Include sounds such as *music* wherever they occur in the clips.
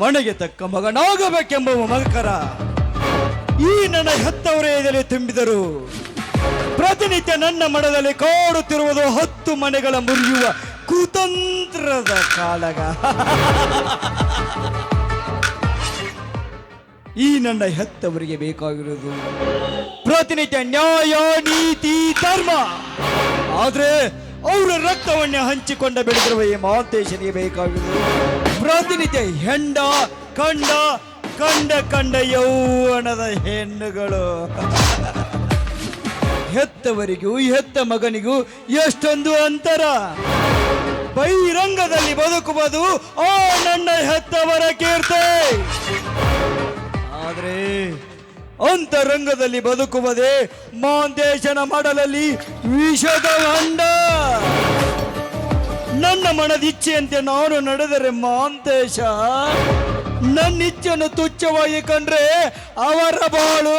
ಮನೆಗೆ ತಕ್ಕ ಮಗನಾಗಬೇಕೆಂಬ ಮಗಕರ ಈ ನನ್ನ ಹೆತ್ತವರೆಯದಲ್ಲಿ ತುಂಬಿದರು. ಪ್ರತಿನಿತ್ಯ ನನ್ನ ಮನದಲ್ಲಿ ಕಾಡುತ್ತಿರುವುದು ಹತ್ತು ಮನೆಗಳ ಮುರಿಯುವ ಕುತಂತ್ರದ ಕಾಳಗ. ಈ ನನ್ನ ಹೆತ್ತವರಿಗೆ ಬೇಕಾಗಿರುವುದು ಪ್ರತಿನಿತ್ಯ ನ್ಯಾಯ, ನೀತಿ, ಧರ್ಮ. ಆದ್ರೆ ಅವರ ರಕ್ತವನ್ನೇ ಹಂಚಿಕೊಂಡ ಬೆಳೆದಿರುವ ಈ ಮಹಾಂತೇಶನಿಗೆ ಬೇಕಾಗಿದೆ ಪ್ರತಿನಿತ್ಯ ಹೆಂಡ, ಕಂಡ ಕಂಡ ಕಂಡ ಯೌವನದ ಹೆಣ್ಣುಗಳು. ಹೆತ್ತವರಿಗೂ, ಹೆತ್ತ ಮಗನಿಗೂ ಎಷ್ಟೊಂದು ಅಂತರ. ಬಹಿರಂಗದಲ್ಲಿ ಬದುಕುವುದು ಆ ನನ್ನ ಹೆತ್ತವರ ಕೀರ್ತಿ. ಅಂತರಂಗದಲ್ಲಿ ಬದುಕುವುದೇ ಮಾಂದೇಶನ ಮಾಡಲಲ್ಲಿ ವಿಷದ ಹಂಡ ನನ್ನ ಮನದಿಚ್ಛೆಯಂತೆ ನಾನು ನಡೆದರೆ ಮಾಂತೇಶ ನನ್ನ ಇಚ್ಛೆಯನ್ನು ತುಚ್ಛವಾಗಿ ಕಂಡ್ರೆ ಅವರ ಬಾಳು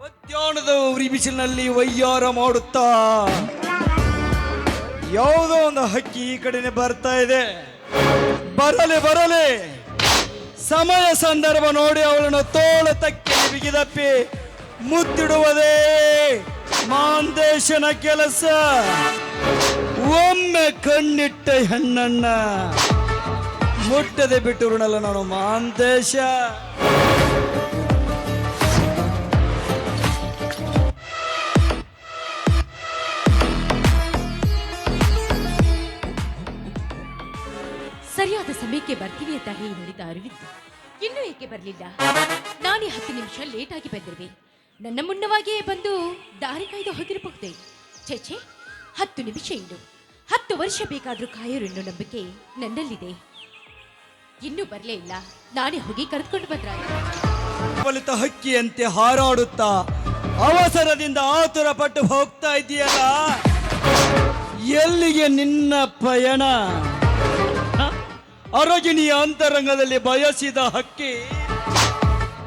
ಮಧ್ಯಾಹ್ನದ ಬಿಸಿಲಿನಲ್ಲಿ ವಯ್ಯಾರ ಮಾಡುತ್ತಾ. ಯಾವುದೋ ಒಂದು ಹಕ್ಕಿ ಈ ಕಡೆನೆ ಬರ್ತಾ ಇದೆ. ಬರಲಿ ಬರಲಿ. ಸಮಯ ಸಂದರ್ಭ ನೋಡಿ ಅವಳನ್ನು ತೋಳ ತಕ್ಕಿ ಬಿಗಿದಪ್ಪಿ. ಮುತ್ತಿಡುವುದೇ ಮಾಂದೇಶನ ಕೆಲಸ. ಒಮ್ಮೆ ಕಣ್ಣಿಟ್ಟ ಹೆಣ್ಣನ್ನ ಮುಟ್ಟದೆ ಬಿಟ್ಟುರುಣಲ್ಲ ನಾನು ಮಾಂದೇಶ. ಸರಿಯಾದ ಸಮಯಕ್ಕೆ ಬರ್ತೀನಿ ಅಂತ ಹೇಳಿ ನೋಡಿದ ಅರವಿಂದ್. ಇನ್ನೂ ಏಕೆ ಬರಲಿಲ್ಲ? ನಾನೇ ಹತ್ತು ನಿಮಿಷ ಲೇಟ್ ಆಗಿ ಬಂದಿರುವೆ. ನನ್ನ ಮುನ್ನವಾಗಿಯೇ ಬಂದು ದಾರಿ ಕಾಯ್ದು ಹೋಗಿರಬಹುದೇ? ಛೇ ಹತ್ತು ನಿಮಿಷ ಇನ್ನು. ಹತ್ತು ವರ್ಷ ಬೇಕಾದರೂ ಕಾಯೋರು ಇನ್ನು ನಂಬಿಕೆ ನನ್ನಲ್ಲಿದೆ. ಇನ್ನೂ ಬರಲೇ ಇಲ್ಲ. ನಾನೇ ಹೋಗಿ ಕರೆದುಕೊಂಡು ಬಂದ್ರಾಯ್ತು ಹಕ್ಕಿಯಂತೆ ಹಾರಾಡುತ್ತಾ ಅವಸರದಿಂದ ಆತುರ ಪಟ್ಟು ಹೋಗ್ತಾ ಇದೆಯಲ್ಲ? ಎಲ್ಲಿಗೆ ನಿನ್ನ ಪಯಣ? ಅರಗಿಣಿಯ ಅಂತರಂಗದಲ್ಲಿ ಬಯಸಿದ ಹಕ್ಕಿ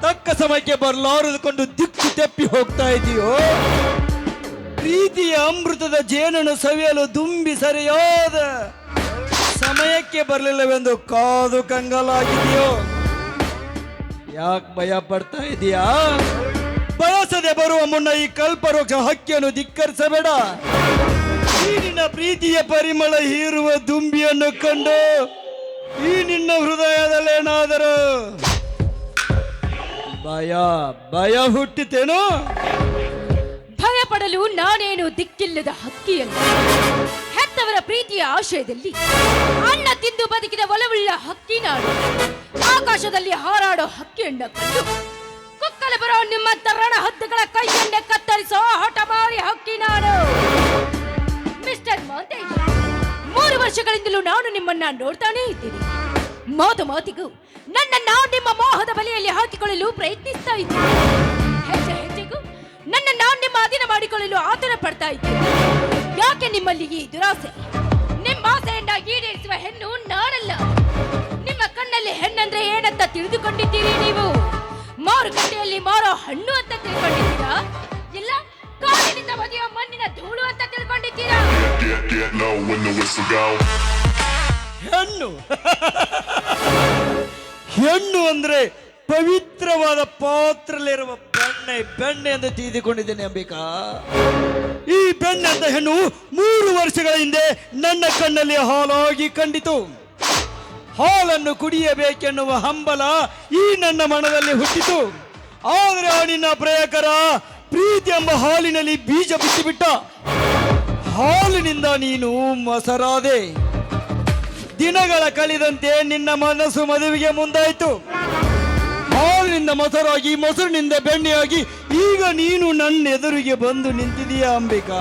ತಕ್ಕ ಸಮಯಕ್ಕೆ ಬರಲಾರದುಕೊಂಡು ದಿಕ್ಕು ತೆಪ್ಪಿ ಹೋಗ್ತಾ ಇದೆಯೋ? ಪ್ರೀತಿಯ ಅಮೃತದ ಜೇನನ್ನು ಸವಿಯಲು ದುಂಬಿ ಸರಿಯಾದ ಸಮಯಕ್ಕೆ ಬರಲಿಲ್ಲವೆಂದು ಕಾದು ಕಂಗಲಾಗಿದೆಯೋ? ಯಾಕೆ ಭಯ ಪಡ್ತಾ ಇದೆಯಾ? ಬಯಸದೆ ಬರುವ ಮುನ್ನ ಈ ಕಲ್ಪರೋಕ್ಷ ಹಕ್ಕಿಯನ್ನು ಧಿಕ್ಕರಿಸಬೇಡ. ನೀರಿನ ಪ್ರೀತಿಯ ಪರಿಮಳ ಹೀರುವ ದುಂಬಿಯನ್ನು ಕಂಡು ಈ ನಿನ್ನ ಹೃದಯದಲ್ಲೇನಾದರೂ ಭಯ ಭಯ ಹುಟ್ಟಿತೇನು? ಭಯ ಪಡಲು ನಾನೇನು ದಿಕ್ಕಿಲ್ಲದ ಹಕ್ಕಿಯಲ್ಲ. ಹೆತ್ತವರ ಪ್ರೀತಿಯ ಆಶಯದಲ್ಲಿ, ಅನ್ನ ತಿಂದು ಬದುಕಿದ ಒಲವುಳ್ಳ ಹಕ್ಕಿ ನಾನು. ಆಕಾಶದಲ್ಲಿ ಹಾರಾಡೋ ಹಕ್ಕಿ ಕುಕ್ಕಲ ಬರೋ ನಿಮ್ಮ ತರಣ ಹದ್ದುಗಳ ವರ್ಷಗಳಿಂದಲೂ ನಾನು ನಿಮ್ಮನ್ನ ನೋಡ್ತಾನೇ ಇದ್ದೀನಿ. ಮಾತು ಮಾತಿಗೂ ನನ್ನ ನಾವು ನಿಮ್ಮ ಮೋಹದ ಬಲೆಯಲ್ಲಿ ಹಾಕಿಕೊಳ್ಳಲು ಪ್ರಯತ್ನಿಸ್ತಾ ಇದ್ದೀನಿ. ಹೆಜ್ಜೆ ಹೆಜ್ಜೆಗೂ ನನ್ನ ನಾವು ನಿಮ್ಮ ಅಧೀನ ಮಾಡಿಕೊಳ್ಳಲು ಆತನ ಪಡ್ತಾ ಇದ್ದೀನಿ. ಯಾಕೆ ನಿಮ್ಮಲ್ಲಿ ಈ ದುರಾಸೆ? ನಿಮ್ಮ ಆಸೆಯನ್ನ ಈಡೇರಿಸುವ ಹೆಣ್ಣು ನಾನಲ್ಲ ನಿಮ್ಮ ಕಣ್ಣಲ್ಲಿ ಹೆಣ್ಣಂದ್ರೆ ಏನಂತ ತಿಳಿದುಕೊಂಡಿದ್ದೀರಿ ನೀವು? ಮಾರುಕಟ್ಟೆಯಲ್ಲಿ ಮಾರೋ ಹಣ್ಣು ಅಂತ ತಿಳ್ಕೊಂಡಿದ್ದೀರಾ? ಹೆಣ್ಣು. ಹೆಣ್ಣು ಅಂದ್ರೆ ಪವಿತ್ರವಾದ ಪಾತ್ರದಲ್ಲಿರುವ ಬೆಣ್ಣೆ ಬೆಣ್ಣೆ ಎಂದು ತೀದಿಕೊಂಡಿದ್ದೇನೆ ಅಂಬಿಕಾ. ಈ ಬೆಣ್ಣೆ ಅಂತ ಹೆಣ್ಣು ಮೂರು ವರ್ಷಗಳ ಹಿಂದೆ ನನ್ನ ಕಣ್ಣಲ್ಲಿ ಹಾಲಾಗಿ ಕಂಡಿತು. ಹಾಲನ್ನು ಕುಡಿಯಬೇಕೆನ್ನುವ ಹಂಬಲ ಈ ನನ್ನ ಮನದಲ್ಲಿ ಹುಟ್ಟಿತು. ಆದರೆ ಆ ನಿನ್ನ ಪ್ರೇಯಕರ, ಪ್ರೀತಿ ಎಂಬ ಹಾಲಿನಲ್ಲಿ ಬೀಜ ಬಿಟ್ಟುಬಿಟ್ಟ ಹಾಲಿನಿಂದ ನೀನು ಮೊಸರಾದೆ. ದಿನಗಳ ಕಳೆದಂತೆ ನಿನ್ನ ಮನಸ್ಸು ಮದುವೆಗೆ ಮುಂದಾಯಿತು. ಹಾಲಿನಿಂದ ಮೊಸರಾಗಿ, ಮೊಸರಿನಿಂದ ಬೆಣ್ಣೆಯಾಗಿ, ಈಗ ನೀನು ನನ್ನ ಎದುರಿಗೆ ಬಂದು ನಿಂತಿದೀಯ ಅಂಬಿಕಾ?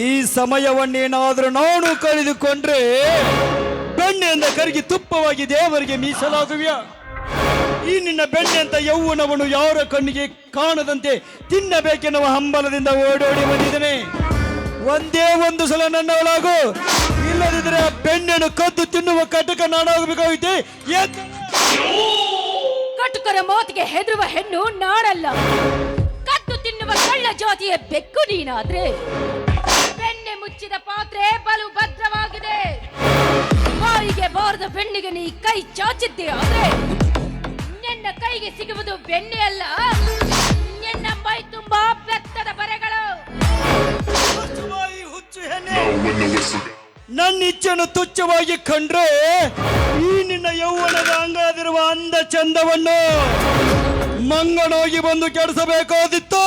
ಈ ಸಮಯವನ್ನೇನಾದರೂ ನಾನು ಕಳೆದುಕೊಂಡ್ರೆ, ಬೆಣ್ಣೆಯಿಂದ ಕರಗಿ ತುಪ್ಪವಾಗಿ ದೇವರಿಗೆ ಮೀಸಲಾಗುವ್ಯಾ? ಈ ನಿನ್ನ ಬೆಣ್ಣೆ ಅಂತ ಯೌವನವನ್ನು ಯಾರ ಕಣ್ಣಿಗೆ ಕಾಣದಂತೆ ತಿನ್ನಬೇಕೆನ್ನುವ ಹಂಬಲದಿಂದ ಓಡೋಡಿ ಬಂದಿದ್ದೇನೆ. ಒಂದೇ ಒಂದು ಸಲ ನನ್ನವಳಾಗು. ಆ ಬೆಣ್ಣೆಯನ್ನು ಕದ್ದು ತಿನ್ನುವ ಕಟಕ ನಾಡಾಗಬೇಕಾಗುತ್ತೆ ಕಟುಕರ ಮಾತಿಗೆ ಹೆದರುವ ಹೆಣ್ಣು ನಾಡಲ್ಲ. ಕದ್ದು ತಿನ್ನುವ ಕಳ್ಳ ಜಾತಿಯ ಬೆಕ್ಕು ನೀನಾದ್ರೆ. ಬೆಣ್ಣೆ ಮುಚ್ಚಿದ ಪಾತ್ರೆ ಬಲು ಭದ್ರವಾಗಿದೆ. ಬಾಯಿಗೆ ಬಾರದ ಬೆಣ್ಣಿಗೆ ನೀ ಕೈ ಚಾಚಿದ್ದೆ ಆದ್ರೆ. ಸಿಗುವುದು ಬೆಣ್ಣೆ ಅಲ್ಲ. ನಿನ್ನ ಮೈ ತುಂಬಾ ಬೆತ್ತದ ಬರೆಗಳು. ತುಚ್ಚವಾಗಿ ಹುಚ್ಚು. ನನ್ನ ಇಚ್ಛೆಯನ್ನು ತುಚ್ಛವಾಗಿ ಕಂಡ್ರೆ ಈ ನಿನ್ನ ಯೌವನದ ಅಂಗಾದಿರುವ ಅಂದ ಚಂದವನ್ನು ಮಂಗನೋಗಿ ಬಂದು ಕೆಡಿಸಬೇಕಾದಿತ್ತು.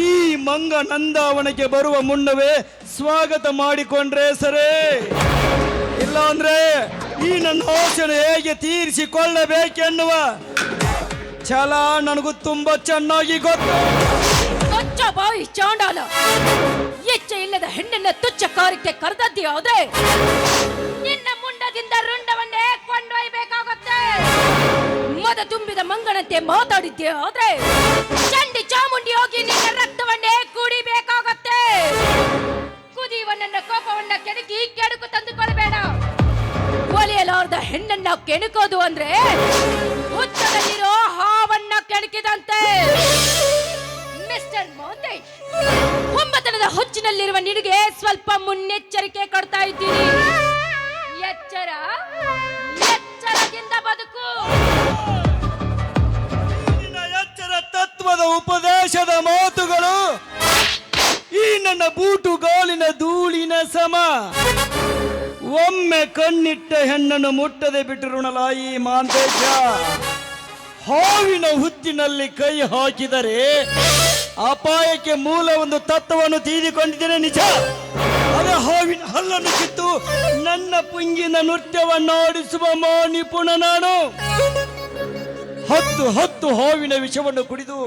ಈ ಮಂಗ ನಂದಾವಣಕ್ಕೆ ಬರುವ ಮುನ್ನವೇ ಸ್ವಾಗತ ಮಾಡಿಕೊಂಡ್ರೆ ಸರಿ. ಇಲ್ಲ ಅಂದ್ರೆ ಈ ನನ್ನ ಆಸೆಯನ್ನು ಹೇಗೆ ತೀರಿಸಿಕೊಳ್ಳಬೇಕೆನ್ನುವ ಛಲ ನನಗೂ ತುಂಬಾ ಚೆನ್ನಾಗಿ ಗೊತ್ತು. ಕೊಚ್ಚ ಬಾಯಿ ಚಾಂಡಾಲ, ಎಚ್ಚ ಇಲ್ಲದ ಹೆಣ್ಣನ್ನ ತುಚ್ಚ ಕಾರ್ಯಕ್ಕೆ ಕರೆದದ್ದೇ ಆದ್ರೆ ನಿನ್ನ ಮುಂಡದಿಂದ ರುಂಡವನ್ನೇ ಕೊಂಡೊಯ್ಬೇಕಾಗುತ್ತೆ ಮದ ತುಂಬಿದ ಮಂಗನಂತೆ ಮಾತಾಡಿದ್ದೆ ಆದ್ರೆ, ಚಂಡಿ ಚಾಮುಂಡಿ ಹೋಗಿ ನಿನ್ನ ರಕ್ತವನ್ನೇ ಕುಡಿಬೇಕಾಗತ್ತೆ. ಕುದಿಯುವ ನನ್ನ ಕೋಪವನ್ನ ಕೆಡಕಿ ಕೆಡುಕು ತಂದುಕೊಳ್ಬೇಡ. ಒಲೆಯಲಾರ್ದ ಹೆಣ್ಣನ್ನ ಕೆಣಕೋದು ಅಂದ್ರೆ ಹುತ್ತದಲ್ಲಿರೋ ಹಾವನ್ನ ಕೆಣಕಿದಂತೆ. ಮಿಸ್ಟರ್ ಮೋಂತೇಶ್ ಒಂಬತ್ತನದ ಹುಚ್ಚಿನಲ್ಲಿರುವ ನಿನಗೆ ಸ್ವಲ್ಪ ಮುನ್ನೆಚ್ಚರಿಕೆ ಕೊಡ್ತಾ ಇದ್ದೀನಿ. ಎಚ್ಚರ, ಎಚ್ಚರದಿಂದ ಬದುಕು. ಎಚ್ಚರ ತತ್ವದ ಉಪದೇಶದ ಮಾತುಗಳು ನನ್ನ ಬೂಟು ಗಾಲಿನ ಧೂಳಿನ ಸಮ. ಒಮ್ಮೆ ಕಣ್ಣಿಟ್ಟ ಹೆಣ್ಣನ್ನು ಮುಟ್ಟದೆ ಬಿಟ್ಟಿರುಣಲಾಯಿ ಮಾಂತೇಶ. ಹಾವಿನ ಹುತ್ತಿನಲ್ಲಿ ಕೈ ಹಾಕಿದರೆ ಅಪಾಯಕ್ಕೆ ಮೂಲ ಒಂದು ತತ್ವವನ್ನು ತೀರಿಕೊಂಡಿದ್ದೇನೆ ನಿಜ. ಅದೇ ಹಾವಿನ ಹಲ್ಲನ್ನು ಕಿತ್ತು ನನ್ನ ಪುಂಗಿನ ನೃತ್ಯವನ್ನು ಆಡಿಸುವ ಮಾ ನಿಪುಣ ನಾನು. ಹತ್ತು ಹತ್ತು ಹಾವಿನ ವಿಷವನ್ನು ಕುಡಿದು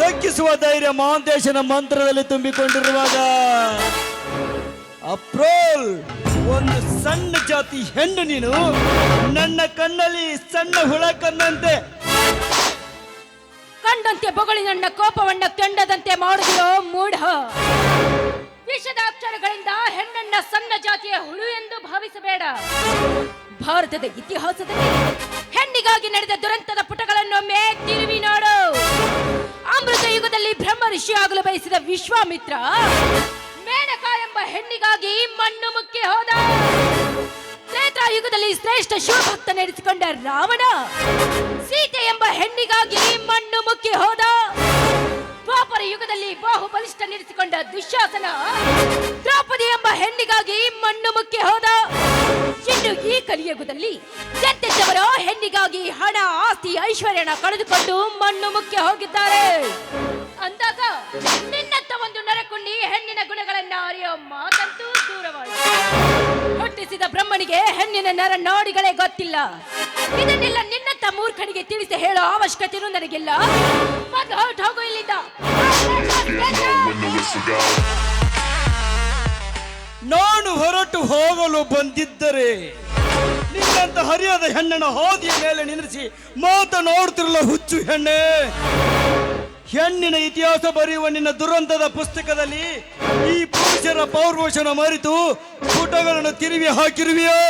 ದಕ್ಕಿಸುವ ಧೈರ್ಯ ಮಹಾಂತೇಶನ ಮಂತ್ರದಲ್ಲಿ ತುಂಬಿಕೊಂಡಿರುವಾಗ ಅಪ್ರೋಲ್ ಒಂದು ಸಣ್ಣ ಜಾತಿ ಹೆಣ್ಣು ನೀನು ನನ್ನ ಕಣ್ಣಲ್ಲಿ ಸಣ್ಣ ಹುಳ ಕಣ್ಣಂತೆ ಕಂಡಂತೆ ಬೊಗಳಿ ನನ್ನ ಕೋಪವನ್ನ ಕೆಂಡದಂತೆ ಮಾಡಿದೆಯೋ ಮೂಢ. ವಿಷದ ಅಕ್ಷರಗಳಿಂದ ಹೆಣ್ಣನ್ನ ಸಣ್ಣ ಜಾತಿಯ ಹುಳು ಎಂದು ಭಾವಿಸಬೇಡ. ಭಾರತದ ಇತಿಹಾಸದಲ್ಲಿ ಹೆಣ್ಣಿಗಾಗಿ ನಡೆದ ದುರಂತದ ಪುಟಗಳನ್ನೊಮ್ಮೆ ತಿರುವಿ ನೋಡು. ಅಮೃತ ಯುಗದಲ್ಲಿ ಬ್ರಹ್ಮ ಋಷಿ ಆಗಲು ಬಯಸಿದ ವಿಶ್ವಾಮಿತ್ರ ಮೇನಕ ಎಂಬ ಹೆಣ್ಣಿಗಾಗಿ ಮಣ್ಣು ಮುಕ್ಕಿ ಹೋದ. ಯುಗದಲ್ಲಿ ಶ್ರೇಷ್ಠ ಶಿವಭಕ್ತ ನಡೆಸಿಕೊಂಡ ರಾವಣ ಸೀತೆ ಎಂಬ ಹೆಣ್ಣಿಗಾಗಿ ಮಣ್ಣು ಮುಕ್ಕಿ ಹೋದ. ದ್ವಾಪರ ಯುಗದಲ್ಲಿ ಬಾಹುಬಲಿಷ್ಠ ನಡೆಸಿಕೊಂಡ ದುಶ್ಯಾಸನ ದ್ರೌಪದಿ ಎಂಬ ಹೆಣ್ಣಿಗಾಗಿ ಮಣ್ಣು ಮುಕ್ಕಿ ಹೋದ. ಇನ್ನು ಈ ಕಲಿಯುಗದಲ್ಲಿ ಗೆದ್ದವರು ಹೆಣ್ಣಿಗಾಗಿ ಹಣ, ಆಸ್ತಿ, ಐಶ್ವರ್ಯನ ಕಳೆದುಕೊಂಡು ಮಣ್ಣು ಮುಖ್ಯ ಹೋಗಿದ್ದಾರೆ. ಅಂದಾಗ ನಿನ್ನತ್ತ ಒಂದು ನರಕುಂಡಿ ಹೆಣ್ಣಿನ ಗುಣಗಳನ್ನ ಅರಿಯೋ ಮಾತಂತೂ ದೂರವಾಯಿತು. ಹುಟ್ಟಿಸಿದ ಬ್ರಹ್ಮನಿಗೆ ಹೆಣ್ಣಿನ ನರ ನೋಡಿಗಳೇ ಗೊತ್ತಿಲ್ಲ. ಇದನ್ನೆಲ್ಲ ನಿನ್ನತ್ತ ಮೂರ್ಖನಿಗೆ ತಿಳಿಸಿ ಹೇಳೋ ಅವಶ್ಯಕತೆನೂ ನನಗಿಲ್ಲ. ಮತ್ತು ಹೊರಟು ಹೋಗು ಇಲ್ಲಿಂದ. ನಾನು ಹೊರಟು ಹೋಗಲು ಬಂದಿದ್ದರೆ ನಿನ್ನಂತ ಹರಿಯದ ಹೆಣ್ಣನ ಹೋದಿಯ ಮೇಲೆ ನಿಲ್ಲಿಸಿ ಮಾತನಾಡುತ್ತಿರಲ್ಲ ಹುಚ್ಚು ಹೆಣ್ಣೆ. ಹೆಣ್ಣಿನ ಇತಿಹಾಸ ಬರೆಯುವ ನಿನ್ನ ದುರಂತದ ಪುಸ್ತಕದಲ್ಲಿ ಈ ಪುರುಷರ ಪೌರ್ವಶನ ಮರೆತು ಪುಟಗಳನ್ನು ತಿರುವಿ ಹಾಕಿರುವೆಯೋ?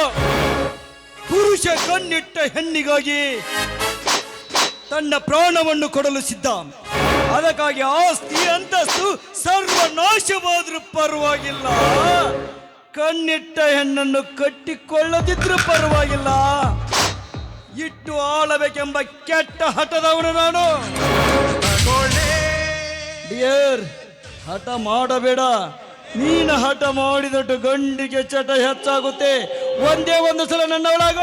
ಪುರುಷ ಕಣ್ಣಿಟ್ಟ ಹೆಣ್ಣಿಗಾಗಿ ತನ್ನ ಪ್ರಾಣವನ್ನು ಕೊಡಲು ಸಿದ್ಧ. ಅದಕ್ಕಾಗಿ ಆಸ್ತಿ ಅಂತಸ್ತು ಸರ್ವನಾಶವಾದ್ರೂ ಪರವಾಗಿಲ್ಲ. ಕಣ್ಣಿಟ್ಟ ಹೆಣ್ಣನ್ನು ಕಟ್ಟಿಕೊಳ್ಳದಿದ್ರೂ ಪರವಾಗಿಲ್ಲ. ಇಟ್ಟು ಆಳಬೇಕೆಂಬ ಕೆಟ್ಟ ಹಠದವನು ನಾನು. ಡಿಯರ್ ಹಠ ಮಾಡಬೇಡ. ನೀನು ಹಠ ಮಾಡಿದಟ್ಟು ಗಂಡಿಗೆ ಚಟ ಹೆಚ್ಚಾಗುತ್ತೆ. ಒಂದೇ ಒಂದು ಸಲ ನನ್ನ ಒಳಗ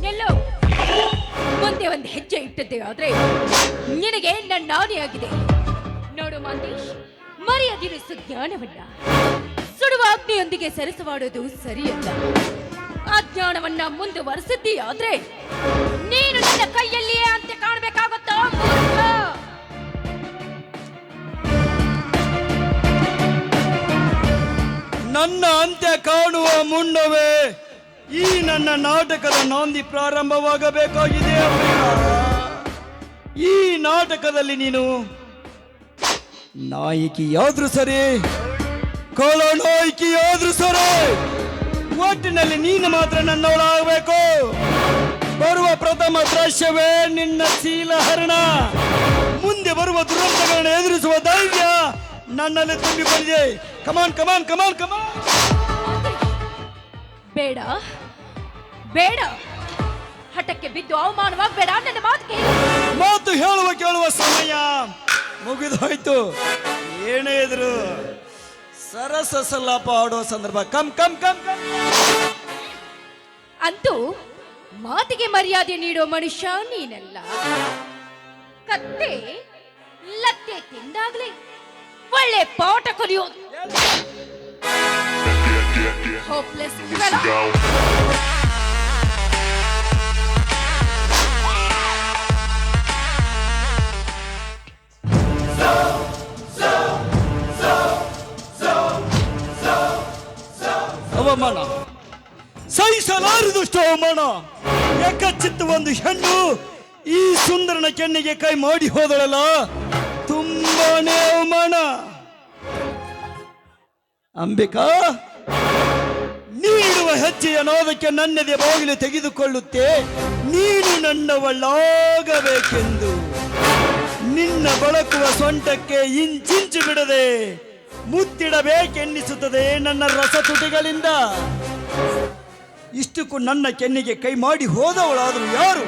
ನಿಲ್ಲು. ಮುಂದೆ ಒಂದು ಹೆಜ್ಜೆ ಇಟ್ಟದ್ದೆ, ಆದ್ರೆ ನಿನಗೆ ನನ್ನ ಆಗಿದೆ ನೋಡು ಮಾಂತೇಶ್ ಮರೆಯದಿರಿಸು ಜ್ಞಾನವನ್ನ ಸುಡುವ ಅಗ್ನಿಯೊಂದಿಗೆ ಸರಸವಾಡೋದು ಸರಿಯಲ್ಲ. ಆ ಜ್ಞಾನವನ್ನ ಮುಂದುವರೆಸಿದ್ದೀಯಾದ್ರೆ ನೀನು ನನ್ನ ಕೈಯಲ್ಲಿಯೇ ಅಂತೆ ಕಾಣಬೇಕಾಗುತ್ತೋ? ನನ್ನ ಅಂತ್ಯ ಕಾಣುವ ಮುನ್ನವೇ ಈ ನನ್ನ ನಾಟಕದ ನಾಂದಿ ಪ್ರಾರಂಭವಾಗಬೇಕಾಗಿದೆ. ಈ ನಾಟಕದಲ್ಲಿ ನೀನು ನಾಯಕಿಯಾದ್ರೂ ಸರಿ ನಾಯಕಿಯಾದ್ರೂ ಸರಿ, ಒಟ್ಟಿನಲ್ಲಿ ನೀನು ಮಾತ್ರ ನನ್ನವಳಾಗಬೇಕು. ಬರುವ ಪ್ರಥಮ ದೃಶ್ಯವೇ ನಿನ್ನ ಶೀಲಹರಣ ಮುಂದೆ ಮುಂದೆ ಬರುವ ದುರಂತಗಳನ್ನು ಎದುರಿಸುವ ಧೈರ್ಯ ನನ್ನಲ್ಲಿ ತುಂಬಿ ಬಂದಿದೆ ಕಮಾನ್ ಕಮಾನ್ ಕಮಾನ್ ಕಮಾನ್ ಬೇಡ. ಬೇಡ. ಹಠಕ್ಕೆ ಬಿದ್ದು ಅವಮಾನವಾಗಬೇಡ ನನ್ನ ಮಾತು ಕೇಳು. ಮಾತು ಹೇಳುವ ಕೇಳುವ ಸಮಯ ಮುಗಿದೋಯ್ತು. ಏನೇ ಇದ್ರು ಸರಸ ಸಲ್ಲಾಪ ಆಡುವ ಸಂದರ್ಭ. Come come come come. ಅಂತೂ ಮಾತಿಗೆ ಮರ್ಯಾದೆ ನೀಡೋ ಮನುಷ್ಯ ನೀನಲ್ಲ. ಕತ್ತೆ ಲತ್ತೆ ತಿಂದಾಗ್ಲೇ ಒಳ್ಳೆ ಪಾಠ ಕಲಿಯೋದು. ಹೋಪ್ಲೆಸ್ ಅವಮಾನ. ಸಹಿಸಲಾರದಷ್ಟು ಅವಮಾನ. ಏಕಚಿತ್ತ ಒಂದು ಹೆಣ್ಣು ಈ ಸುಂದರನ ಕೆನ್ನಿಗೆ ಕೈ ಮಾಡಿ ಹೋದಳಲ್ಲ. ತುಂಬಾನೇ ಅವಮಾನ. ಅಂಬಿಕಾ, ನೀಡುವ ಹೆಜ್ಜೆಯ ನೋದಕ್ಕೆ ನನ್ನದೇ ಬಾಗಿಲು ತೆಗೆದುಕೊಳ್ಳುತ್ತೆ. ನೀನು ನನ್ನವಳಾಗಬೇಕೆಂದು. ನಿನ್ನ ಬಳಕುವ ಸೊಂಟಕ್ಕೆ ಇಂಚಿಂಚು ಬಿಡದೆ ಮುತ್ತಿಡಬೇಕೆನ್ನಿಸುತ್ತದೆ ನನ್ನ ರಸ ತುಟಿಗಳಿಂದ. ಇಷ್ಟಕ್ಕೂ ನನ್ನ ಕೆನ್ನಿಗೆ ಕೈ ಮಾಡಿ ಹೋದವಳಾದರೂ ಯಾರು?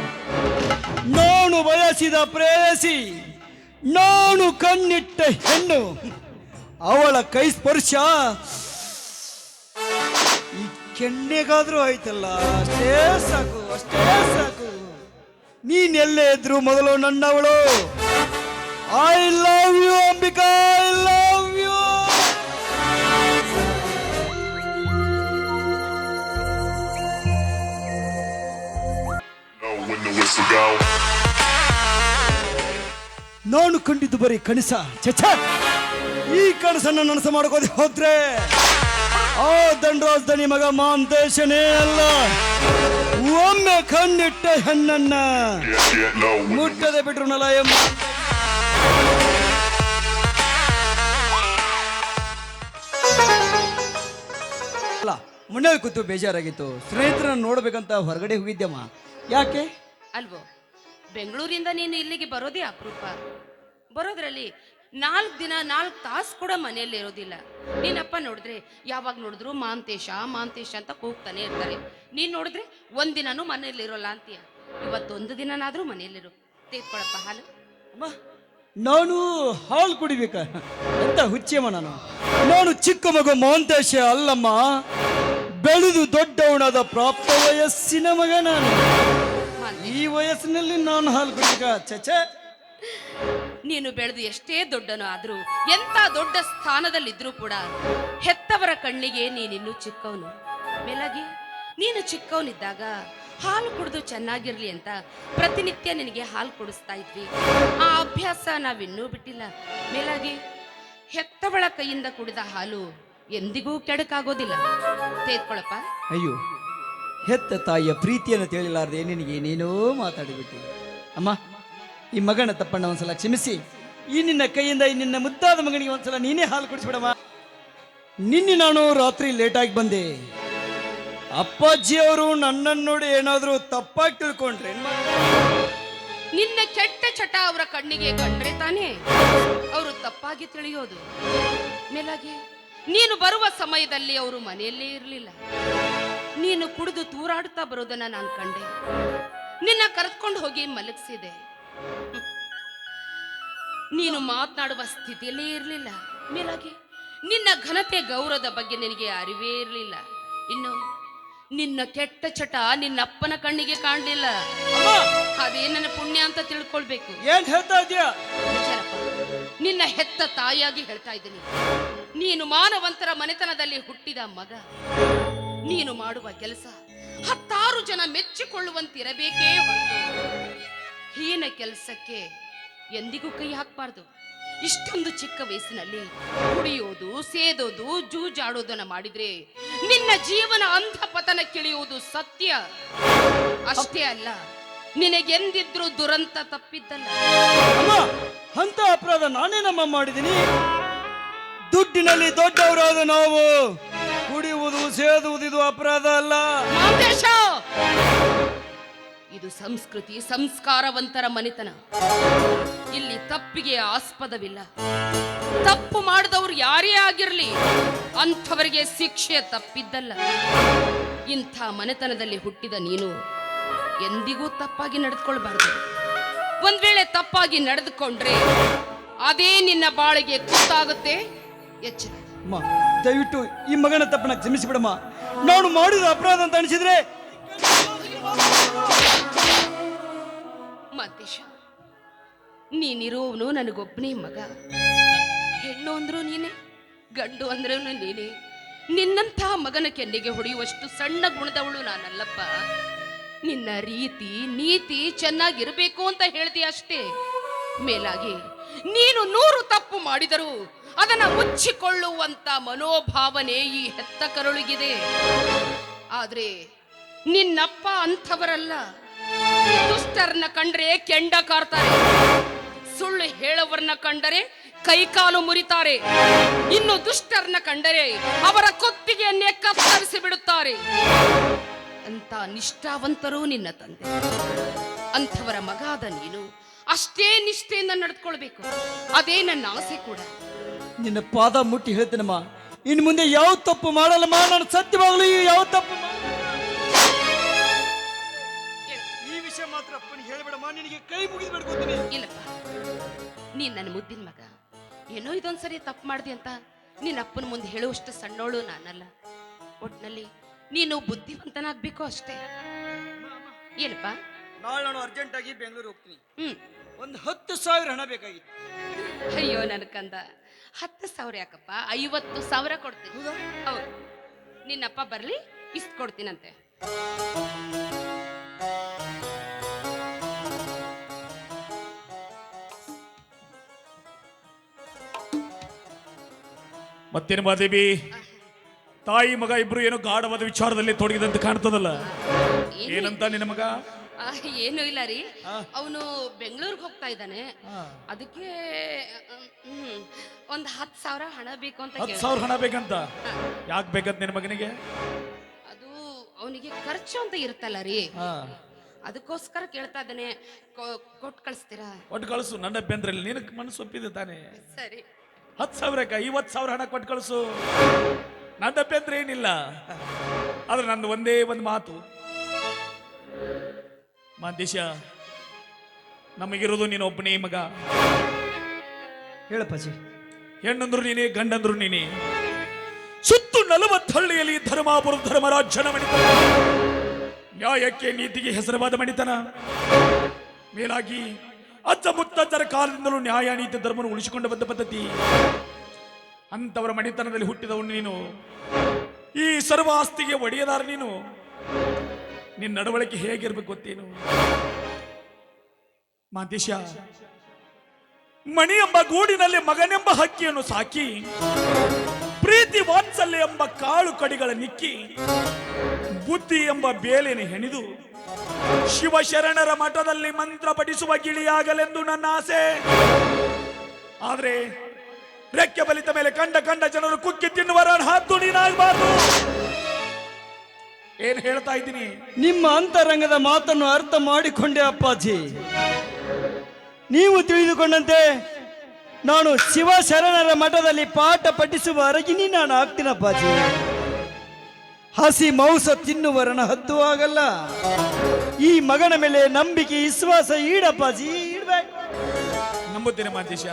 ನಾನು ಬಯಸಿದ ಪ್ರೇಯಸಿ ನಾನು ಕಣ್ಣಿಟ್ಟ ಹೆಣ್ಣು. ಅವಳ ಕೈ ಸ್ಪರ್ಶ. ಈ ಕೆನ್ನೆಗಾದ್ರೂ ಆಯ್ತಲ್ಲ, ಅಷ್ಟೇ ಸಾಕು ಅಷ್ಟೇ ಸಾಕು. ನೀನೆಲ್ಲೇ ಇದ್ರು ಮೊದಲು ನನ್ನವಳು. I love you Ambika I ನಾನು ಕಂಡಿದ್ದು ಬರೀ ಕಣಸ ಚಚ ಈ ಕಣಸನ್ನ ನನಸ ಮಾಡ್ಕೋದೆ ಹೋದ್ರೆ ಆ ದಂಡ್ರಾಜ್ಧಾನಿ ಮಗ ಮಾಂತೇಶನೇ ಅಲ್ಲ. ಒಮ್ಮೆ ಕಣ್ಣಿಟ್ಟ ಹೆಣ್ಣನ್ನ ಮುಟ್ಟದೆ ಬಿಟ್ರು ನಲ ಎಂಬ ಅಲ್ಲ ಕೂತು ಬೇಜಾರಾಗಿತ್ತು. ಸ್ನೇಹಿತರನ್ನ ನೋಡ್ಬೇಕಂತ ಹೊರಗಡೆ ಹೋಗಿದ್ದೆಮ್ಮ. ಯಾಕೆ? ಅಲ್ವೋ? ಬೆಂಗಳೂರಿಂದ ನೀನು ಇಲ್ಲಿಗೆ ಬರೋದೇ ಅಪರೂಪ. ಬರೋದ್ರಲ್ಲಿ ನಾಲ್ಕು ದಿನ, ನಾಲ್ಕು ತಾಸು ಕೂಡ ಮನೆಯಲ್ಲಿ ಇರೋದಿಲ್ಲ. ನೀನಪ್ಪ ನೋಡಿದ್ರೆ ಯಾವಾಗ ನೋಡಿದ್ರು ಮಾಂತೇಶ ಮಾಂತೇಶ ಅಂತ ಕೂಗ್ತಾನೆ ಇರ್ತಾರೆ. ನೀನು ನೋಡಿದ್ರೆ ಒಂದಿನನೂ ಮನೆಯಲ್ಲಿ ಇರೋಲ್ಲ ಅಂತೀಯ. ಇವತ್ತೊಂದು ದಿನನಾದರೂ ಮನೆಯಲ್ಲಿರು ತೆಗೆದುಕೊಳಪ್ಪ ಹಾಲು. ಅಮ್ಮ, ನಾನು ಹಾಲು ಕುಡಿಬೇಕ? ಎಂತ ಹುಚ್ಚಮ್ಮ ನಾನು? ನಾನು ಚಿಕ್ಕ ಮಗು ಮಾಂತೇಶ ಅಲ್ಲಮ್ಮ. ಬೆಳೆದು ದೊಡ್ಡವನಾದ ಪ್ರಾಪ್ತ ವಯಸ್ಸಿನ ಮಗ ನಾನು. ಈ ವಯಸ್ಸಿನಲ್ಲಿ ನಾನು ಹಾಲು ಕುಡಿಬೇಕ ಚಚೆ ನೀನು ಬೆಳೆದು ಎಷ್ಟೇ ದೊಡ್ಡನು ಆದ್ರೂ ಎಂತ ದೊಡ್ಡ ಸ್ಥಾನದಲ್ಲಿದ್ರೂ ಕೂಡ ಹೆತ್ತವರ ಕಣ್ಣಿಗೆ ನೀನಿನ್ನು ಚಿಕ್ಕವನು. ಮೇಲಾಗಿ ನೀನು ಚಿಕ್ಕವನಿದ್ದಾಗ ಹಾಲು ಕುಡಿದು ಚೆನ್ನಾಗಿರ್ಲಿ ಅಂತ ಪ್ರತಿನಿತ್ಯ ನಿನಗೆ ಹಾಲು ಕುಡಿಸ್ತಾ ಇದ್ವಿ. ಆ ಅಭ್ಯಾಸ ನಾವಿನ್ನೂ ಬಿಟ್ಟಿಲ್ಲ. ಮೇಲಾಗಿ ಹೆತ್ತವಳ ಕೈಯಿಂದ ಕುಡಿದ ಹಾಲು ಎಂದಿಗೂ ಕೆಡಕಾಗೋದಿಲ್ಲ. ತೆಗೆದುಕೊಳಪ್ಪ. ಅಯ್ಯೋ ಹೆತ್ತ ತಾಯಿಯ ಪ್ರೀತಿಯನ್ನು ತಿಳಿಲಾರದೆ ನಿನಗೆ ಏನೇನೋ ಮಾತಾಡಿಬಿಟ್ಟು. ಅಮ್ಮ, ಈ ಮಗನ ತಪ್ಪಣ್ಣ ಒಂದ್ಸಲ ಕ್ಷಮಿಸಿ. ಈ ನಿನ್ನ ಕೈಯಿಂದ, ಈ ನಿನ್ನ ಮುದ್ದಾದ ಮಗನಿಗೆ ಒಂದ್ಸಲ ನೀನೇ ಹಾಲು ಕುಡಿಸ್ಬಿಡಮ್ಮ. ನಿನ್ನೆ ನಾನು ರಾತ್ರಿ ಲೇಟಾಗಿ ಬಂದೆ. ಅಪ್ಪಾಜಿಯವರು ನನ್ನನ್ನು ನೋಡಿ ಏನಾದರೂ ತಪ್ಪಾಗಿ ತಿಳ್ಕೊಂಡ್ರೆ? ನಿನ್ನ ಕೆಟ್ಟ ಚಟ ಅವರ ಕಣ್ಣಿಗೆ ಕಂಡ್ರೆ ತಾನೇ ಅವರು ತಪ್ಪಾಗಿ ತಿಳಿಯೋದು. ಮೇಲಾಗಿ, ನೀನು ಬರುವ ಸಮಯದಲ್ಲಿ ಅವರು ಮನೆಯಲ್ಲೇ ಇರಲಿಲ್ಲ. ನೀನು ಕುಡಿದು ತೂರಾಡುತ್ತಾ ಬರೋದನ್ನ ನಾನು ಕಂಡೆ. ನಿನ್ನ ಕರೆದುಕೊಂಡು ಹೋಗಿ ಮಲಗಿಸಿದೆ. ನೀನು ಮಾತನಾಡುವ ಸ್ಥಿತಿಯಲ್ಲೇ ಇರಲಿಲ್ಲ. ಮೇಲಾಗಿ ನಿನ್ನ ಘನತೆ ಗೌರವದ ಬಗ್ಗೆ ನಿನಗೆ ಅರಿವೇ ಇರಲಿಲ್ಲ. ಇನ್ನು ನಿನ್ನ ಕೆಟ್ಟ ಚಟ ನಿನ್ನ ಅಪ್ಪನ ಕಣ್ಣಿಗೆ ಕಾಣಲಿಲ್ಲ. ಅದೇ ನನ್ನ ಪುಣ್ಯ ಅಂತ ತಿಳ್ಕೊಳ್ಬೇಕು. ಏನ್ ಹೇಳ್ತಾ ಇದೀಯಾ ನಿನ್ನ ಹೆತ್ತ ತಾಯಿಯಾಗಿ ಹೇಳ್ತಾ ಇದ್ದೀನಿ. ನೀನು ಮಾನವಂತರ ಮನೆತನದಲ್ಲಿ ಹುಟ್ಟಿದ ಮಗ. ನೀನು ಮಾಡುವ ಕೆಲಸ ಹತ್ತಾರು ಜನ ಮೆಚ್ಚಿಕೊಳ್ಳುವಂತಿರಬೇಕೇ ಹೊರತು ಹೀನ ಕೆಲಸಕ್ಕೆ ಎಂದಿಗೂ ಕೈ ಹಾಕಬಾರ್ದು. ಇಷ್ಟೊಂದು ಚಿಕ್ಕ ವಯಸ್ಸಿನಲ್ಲಿ ಕುಡಿಯೋದು, ಸೇದೋದು, ಜೂಜಾಡೋದನ್ನ ಮಾಡಿದ್ರೆ ನಿನ್ನ ಜೀವನ ಅಂಧ ಪತನಕ್ಕಿಳಿಯುವುದು ಸತ್ಯ. ಅಷ್ಟೇ ಅಲ್ಲ, ನಿನಗೆಂದಿದ್ರು ದುರಂತ ತಪ್ಪಿದ್ದಲ್ಲ. ಅಮ್ಮ, ಅಂತ ಅಪರಾಧ ನಾನೇನಮ್ಮ ಮಾಡಿದ್ದೀನಿ. ದುಡ್ಡಿನಲ್ಲಿ ದೊಡ್ಡವರಾದ ನಾವು. ಸೇದುವುದು ಇದು ಅಪರಾಧ ಅಲ್ಲ! ಇದು ಸಂಸ್ಕೃತಿ ಸಂಸ್ಕಾರವಂತರ ಮನೆತನ. ಇಲ್ಲಿ ತಪ್ಪಿಗೆ ಆಸ್ಪದವಿಲ್ಲ. ತಪ್ಪು ಮಾಡಿದವರು ಯಾರೇ ಆಗಿರಲಿ ಅಂಥವರಿಗೆ ಶಿಕ್ಷೆ ತಪ್ಪಿದ್ದಲ್ಲ. ಇಂಥ ಮನೆತನದಲ್ಲಿ ಹುಟ್ಟಿದ ನೀನು ಎಂದಿಗೂ ತಪ್ಪಾಗಿ ನಡೆದುಕೊಳ್ಬಾರ್ದು. ಒಂದ್ ವೇಳೆ ತಪ್ಪಾಗಿ ನಡೆದುಕೊಂಡ್ರೆ ಅದೇ ನಿನ್ನ ಬಾಳಿಗೆ ಗೊತ್ತಾಗುತ್ತೆ ಎಚ್ಚರ. ದಯವಿಟ್ಟು ಈ ಮಗನ ತಪ್ಪನ ಕ್ಷಮಿಸಿಬಿಡಮ್ಮ. ನಾನು ಮಾಡಿದ ಅಪರಾಧ ಅಂತ ಅನಿಸಿದ್ರೆ ನೀನಿರುವವನು ನನಗೊಬ್ಬನೇ ಮಗ. ಹೆಣ್ಣು ಅಂದ್ರೂ ನೀನೆ, ಗಂಡು ಅಂದ್ರೂ ನೀನೆ. ನಿನ್ನಂತಹ ಮಗನ ಕೆನ್ನೆಗೆ ಹೊಡೆಯುವಷ್ಟು ಸಣ್ಣ ಗುಣದವಳು ನಾನಲ್ಲಪ್ಪ. ನಿನ್ನ ರೀತಿ, ನೀತಿ ಚೆನ್ನಾಗಿರಬೇಕು ಅಂತ ಹೇಳ್ತೀಯ ಅಷ್ಟೇ. ಮೇಲಾಗಿ, ನೀನು ನೂರು ತಪ್ಪು ಮಾಡಿದರೂ ಅದನ್ನ ಮುಚ್ಚಿಕೊಳ್ಳುವಂತ ಮನೋಭಾವನೆ ಈ ಹೆತ್ತ ಕರುಳಿಗಿದೆ. ಆದ್ರೆ ನಿನ್ನಪ್ಪ ಅಂಥವರಲ್ಲ. ದುಷ್ಟರನ್ನ ಕಂಡ್ರೆ ಕೆಂಡ ಕಾರ್ತಾರೆ. ಸುಳ್ಳು ಹೇಳವರನ್ನ ಕಂಡರೆ ಕೈಕಾಲು ಮುರಿತಾರೆ. ಇನ್ನು ದುಷ್ಟರನ್ನ ಕಂಡರೆ ಅವರ ಕೊತ್ತಿಗೆಯನ್ನೇ ಕತ್ತರಿಸಿ ಬಿಡುತ್ತಾರೆ. ಅಂತ ನಿಷ್ಠಾವಂತರು ನಿನ್ನ ತಂದೆ. ಅಂಥವರ ಮಗಾದ ನೀನು ಅಷ್ಟೇ ನಿಷ್ಠೆಯಿಂದ ನಡೆದುಕೊಳ್ಬೇಕು. ಅದೇ ನನ್ನ ಆಸೆ ಕೂಡ. ನಿನ್ನ ಪಾದ ಮುಟ್ಟಿ ಹೇಳ್ತೇನಮ್ಮ. ಇನ್ನು ಮುಂದೆ ಯಾವ ತಪ್ಪು ಮಾಡಲ್ಲಮ್ಮ? ನಾನು ಸತ್ಯವಾಗಲು ಯಾವ ತಪ್ಪು. ಈ ವಿಷಯ ಮಾತ್ರ ಅಪ್ಪನಿಗೆ ಹೇಳ್ಬೇಡಮ್ಮ. ನಿನಗೆ ಕೈ ಮುಗಿದು ಬಿಡ್ಕೊತೀನಿ ಇಲ್ಲಪ್ಪ. ನೀನ್ ನನ್ನ ಮುದ್ದಿನ ಮಗ. ಏನೋ ಇದೊಂದ್ಸರಿ ತಪ್ಪು ಮಾಡ್ದಿ ಅಂತ ನಿನ್ನ ಅಪ್ಪನ ಮುಂದೆ ಹೇಳುವಷ್ಟು ಸಣ್ಣೋಳು ನಾನಲ್ಲ. ಒಟ್ನಲ್ಲಿ ನೀನು ಬುದ್ಧಿವಂತನಾಗ್ಬೇಕು ಅಷ್ಟೇ. ಏನಪ್ಪ? ನಾಳೆ ನಾನು ಅರ್ಜೆಂಟ್ ಆಗಿ ಬೆಂಗಳೂರು ಹೋಗ್ತೀನಿ. ಹ್ಮ್. ಒಂದು ಹತ್ತು ಸಾವಿರ ಹಣ ಬೇಕಾಗಿತ್ತು. ಅಯ್ಯೋ ನನ್ನ ಕಂದ. ಹತ್ತು ಸಾವಿರ ಯಾಕಪ್ಪ? ಐವತ್ತು ಸಾವಿರ ಕೊಡ್ತೀನಿ. ಹೌದು? ನಿನ್ನಪ್ಪ ಬರ್ಲಿ ಇಷ್ಟ ಕೊಡ್ತೀನಂತೆ. ಮತ್ತೇನು ಮಾದೇವಿ? ತಾಯಿ ಮಗ ಇಬ್ರು ಏನೋ ಗಾಢವಾದ ವಿಚಾರದಲ್ಲಿ ತೊಡಗಿದಂತೆ ಕಾಣ್ತದಲ್ಲ? ಏನು ಏನಂತ ನಿನ್ನ ಮಗ? ಆ, ಏನೂ ಇಲ್ಲ ರೀ. ಅವನು ಬೆಂಗಳೂರಿಗೆ ಹೋಗ್ತಾ ಇದ್ದಾನೆ. ಅದಕ್ಕೆ ಹ್ಮ್ ಒಂದು ಹತ್ತು ಸಾವಿರ ಹಣ ಬೇಕು ಅಂತ ಹತ್ತು. ಸಾವಿರ ಹಣ ಬೇಕಂತ? ಯಾಕೆ ಬೇಕಂತ ನಿನ್ನ ಮಗನಿಗೆ? ಅದು ಅವನಿಗೆ ಖರ್ಚು ಅಂತ ಇರುತ್ತಲ್ಲ ರೀ. ಅದಕ್ಕೋಸ್ಕರ ಕೇಳ್ತಾ ಇದ್ದಾನೆ. ಕೊಟ್ಟು ಕಳಿಸ್ತೀರಾ? ಕೊಟ್ಟು ಕಳಿಸು ನನ್ನ ಅಭ್ಯಂತರಲ್ಲಿ ನಿನಗೆ ಮನಸ್ಸು ಒಪ್ಪಿದೆ ತಾನೆ? ಸರಿ. ಹತ್ತು ಸಾವಿರಕ್ಕ ಐವತ್ತು ಸಾವಿರ ಹಣ ಕೊಟ್ಟು ಕಳಿಸು. ನನ್ನ ಬೆಂದ್ರೆ ಏನಿಲ್ಲ. ಆದ್ರೆ ನಂದು ಒಂದೇ ಒಂದು ಮಾತು. ಮಾದೇಶ ನಮಗಿರೋದು ನೀನು ಒಬ್ಬನೇ ಮಗ. ಹೇಳಪ್ಪಾಜಿ ಹೆಣ್ಣಂದ್ರು ನೀನೇ ಗಂಡಂದ್ರು ನೀನೇ. ಸುತ್ತು ನಲವತ್ತಹಳ್ಳಿಯಲ್ಲಿ ಧರ್ಮಾಪುರ ಧರ್ಮರಾಜನ ಮಣಿತನ. ನ್ಯಾಯಕ್ಕೆ ನೀತಿಗೆ ಹೆಸರವಾದ ಮಣಿತನ. ಮೇಲಾಗಿ ಅಜ್ಜ ಮುತ್ತಜ್ಜರ ಕಾಲದಿಂದಲೂ ನ್ಯಾಯ ನೀತಿ ಧರ್ಮವನ್ನು ಉಳಿಸಿಕೊಂಡು ಬಂದ ಪದ್ಧತಿ. ಅಂತವರ ಮಣಿತನದಲ್ಲಿ ಹುಟ್ಟಿದವನು ನೀನು. ಈ ಸರ್ವ ಆಸ್ತಿಗೆ ಒಡೆಯದಾರ ನೀನು. ನಿನ್ನ ನಡವಳಿಕೆ ಹೇಗಿರ್ಬೇಕು ಗೊತ್ತೇನು? ಮಾದೇಶ ಮಣಿ ಎಂಬ ಗೂಡಿನಲ್ಲಿ ಮಗನೆಂಬ ಹಕ್ಕಿಯನ್ನು ಸಾಕಿ, ಪ್ರೀತಿ ವಾತ್ಸಲ್ಯ ಎಂಬ ಕಾಳು ಕಡಿಗಳ ನಿಕ್ಕಿ, ಬುದ್ಧಿ ಎಂಬ ಬೇಲಿನ ಹೆಣಿದು, ಶಿವಶರಣರ ಮಠದಲ್ಲಿ ಮಂತ್ರ ಪಠಿಸುವ ಗಿಳಿಯಾಗಲೆಂದು ನನ್ನ ಆಸೆ. ಆದ್ರೆ ರೆಕ್ಕೆ ಬಲಿತ ಮೇಲೆ ಕಂಡ ಕಂಡ ಜನರು ಕುಕ್ಕಿ ತಿನ್ನುವರ ಹಾತು ನೀನಾಗಬಾರ್ದು ಏನ್ ಹೇಳ್ತಾ ಇದ್ದೀನಿ? ನಿಮ್ಮ ಅಂತರಂಗದ ಮಾತನ್ನು ಅರ್ಥ ಮಾಡಿಕೊಂಡೆ ಅಪ್ಪಾಜಿ. ನೀವು ತಿಳಿದುಕೊಂಡಂತೆ ನಾನು ಶಿವಶರಣರ ಮಠದಲ್ಲಿ ಪಾಠ ಪಠಿಸುವ ಅರಗಿನಿ ನಾನು ಆಗ್ತೀನಿ ಅಪ್ಪಾಜಿ. ಹಸಿ ಮಾಂಸ ತಿನ್ನುವರನ ಹತ್ತು ಆಗಲ್ಲ. ಈ ಮಗನ ಮೇಲೆ ನಂಬಿಕೆ ವಿಶ್ವಾಸ ಈಡಪ್ಪಾಜಿ ಇಡ್ಬೇಕು. ನಂಬುತ್ತೇನೆ ಮಾದೇಶ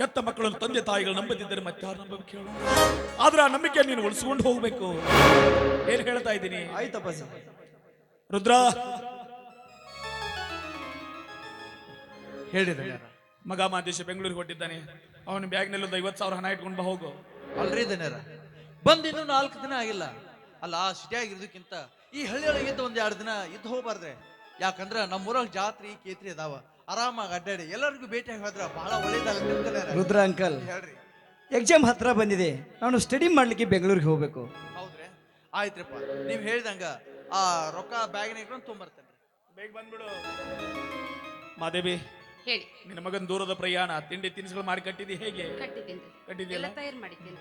ಹೆತ್ತ ಮಕ್ಕಳನ್ನು ತಂದೆ ತಾಯಿಗಳು ನಂಬದಿದ್ದರೆ ಮತ್ತೆ ಯಾರು ನಂಬಿಕೆ ಹೇಳು ಆದ್ರೆ ಆ ನಂಬಿಕೆ ನೀನು ಉಳಿಸ್ಕೊಂಡು ಹೋಗ್ಬೇಕು. ಏನ್ ಹೇಳ್ತಾ ಇದ್ದೀನಿ? ಆಯ್ತಪ್ಪ ರುದ್ರ ಹೇಳಿದ. ಮಗ ಮಾದೇಶ ಬೆಂಗಳೂರಿಗೆ ಹೊಟ್ಟಿದ್ದಾನೆ ಅವನ ಬ್ಯಾಗ್ನಲ್ಲಿ ಒಂದು ಐವತ್ತು ಸಾವಿರ ಹಣ ಇಟ್ಕೊಂಡು ಬಾ ಹೋಗು. ಅಲ್ರಿ ದನ್ಯರ. ಬಂದ್ ಇನ್ನೂ ನಾಲ್ಕು ದಿನ ಆಗಿಲ್ಲ. ಅಲ್ಲ ಅಷ್ಟೇ ಆಗಿರೋದಕ್ಕಿಂತ ಈ ಹಳ್ಳಿಯೊಳಗಿದ್ದ ಒಂದ್ ಎರಡು ದಿನ ಇದ್ದು ಹೋಗ್ಬಾರ್ದ್ರೆ. ಯಾಕಂದ್ರ ನಮ್ಮೂರಾಗ ಜಾತ್ರಿ ಕೇತ್ರಿ ಅದಾವ. ಆರಾಮಾಗಿ ಅಡ್ಡಾಡಿ. ಎಲ್ಲರಿಗೂ ಭೇಟಿ ಹೋದ್ರ ಬಹಳ ಒಳ್ಳೇದಲ್ಲ ರುದ್ರ ಅಂಕಲ್. ಹೇಳ್ರಿ. ಎಕ್ಸಾಮ್ ಹತ್ರ ಬಂದಿದೆ. ನಾನು ಸ್ಟಡಿ ಮಾಡ್ಲಿಕ್ಕೆ ಬೆಂಗಳೂರಿಗೆ ಹೋಗ್ಬೇಕು. ಹೌದ್ರಿ. ಆಯ್ತ್ರಪ್ಪ. ನೀವು ಹೇಳ್ದಂಗ ಆ ರೊಕ್ಕ ಬ್ಯಾಗ್ ಇಟ್ಕೊಂಡು ತೊಂಬರ್ತೇನೆ ಬೇಗ ಬಂದ್ಬಿಡು. ಮಾದೇವಿ ಹೇಳಿ. ನಿನ್ನ ಮಗನ ದೂರದ ಪ್ರಯಾಣ ತಿಂಡಿ ತಿನಿಸುಗಳು ಮಾಡಿ ಕಟ್ಟಿದಿ ಹೇಗೆ? ಕಟ್ಟಿದ್ದೀನಿ? ಎಲ್ಲ ತಯಾರು ಮಾಡಿದ್ದೀನಿ.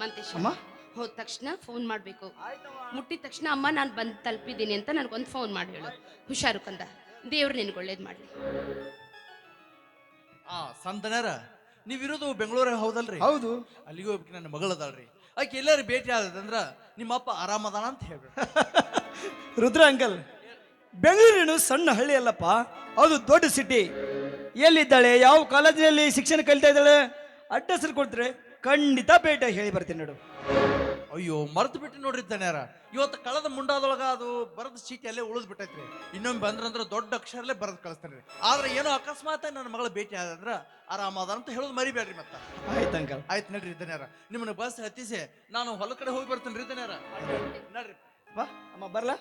ಮಂತೇಶ್ ಅಮ್ಮ? ಹೋದ ತಕ್ಷಣ ಫೋನ್ ಮಾಡಬೇಕು. ಮುಟ್ಟಿದ ತಕ್ಷಣ ಅಮ್ಮ ನಾನು ಬಂದು ತಲುಪಿದ್ದೀನಿ ಅಂತ ನನಗೊಂದು ಫೋನ್ ಮಾಡಿ ಹೇಳು. ಹುಷಾರು ಕಂದ. ದೇವ್ರು ನಿನ್ಗೆ ಒಳ್ಳೇದು ಮಾಡಲಿ. ಸಂತನಾರ ನೀವಿರೋದು ಬೆಂಗಳೂರಾಗ ಹೌದಲ್ರಿ? ಹೌದು. ಅಲ್ಲಿಗೆ ಹೋಗ್ಬೇಕು ನನ್ನ ಮಗಳದಾಳ್ರಿ. ಆಕೆ ಎಲ್ಲಾರು ಭೇಟಿ ಆದಂದ್ರ ನಿಮ್ಮ ಅಪ್ಪ ಆರಾಮದಾನ ಅಂತ ಹೇಳ್ರಿ *laughs* ರುದ್ರ ಅಂಕಲ್ ಬೆಂಗಳೂರಿನ ಸಣ್ಣ ಹಳ್ಳಿ ಅಲ್ಲಪ್ಪ ಅದು ದೊಡ್ಡ ಸಿಟಿ ಎಲ್ಲಿದ್ದಾಳೆ ಯಾವ ಕಾಲೇಜಿನಲ್ಲಿ ಶಿಕ್ಷಣ ಕಲಿತಾ ಇದ್ದಾಳೆ ಅಡ್ರೆಸ್ ಕೊಡ್ತಾರೆ ಖಂಡಿತ ಭೇಟಿ ಹೇಳಿ ಬರ್ತೀನಿ ನೋಡು. ಅಯ್ಯೋ ಮರ್ತು ಬಿಟ್ಟು ನೋಡ್ರಿ ತನ್ಯಾರ. ಇವತ್ತು ಕಳೆದ ಮುಂಡಾದೊಳಗ ಅದು ಬರದ ಚೀಟಿ ಅಲ್ಲೇ ಉಳಿದ್ ಬಿಟ್ಟೈತ್ರಿ. ಇನ್ನೊಮ್ಮೆ ಬಂದ್ರಂದ್ರ ದೊಡ್ಡ ಅಕ್ಷರಲ್ಲೇ ಬರೆದು ಕಳಿಸ್ತಾರೆ ಆದ್ರೆ ಏನೋ ಅಕಸ್ಮಾತ್ ನನ್ನ ಮಗಳ ಭೇಟಿ ಆದಂದ್ರ ಆರಾಮದ ಅಂತ ಹೇಳೋದು ಮರಿಬೇಡ್ರಿ ಮತ್ತ. ಆಯ್ತು ಅಂಕಲ್. ಆಯ್ತು ನಡ್ರಿ ದನ್ಯಾರ ನಿಮ್ಮನ್ನ ಬಸ್ ಹತ್ತಿಸಿ ನಾನು ಹೊಲ ಕಡೆ ಹೋಗಿ ಬರ್ತೇನೆ ರೀ ದನ್ಯಾರ ನಡ್ರಿ. ಬಾ ಅಮ್ಮ ಬರ್ಲಾ?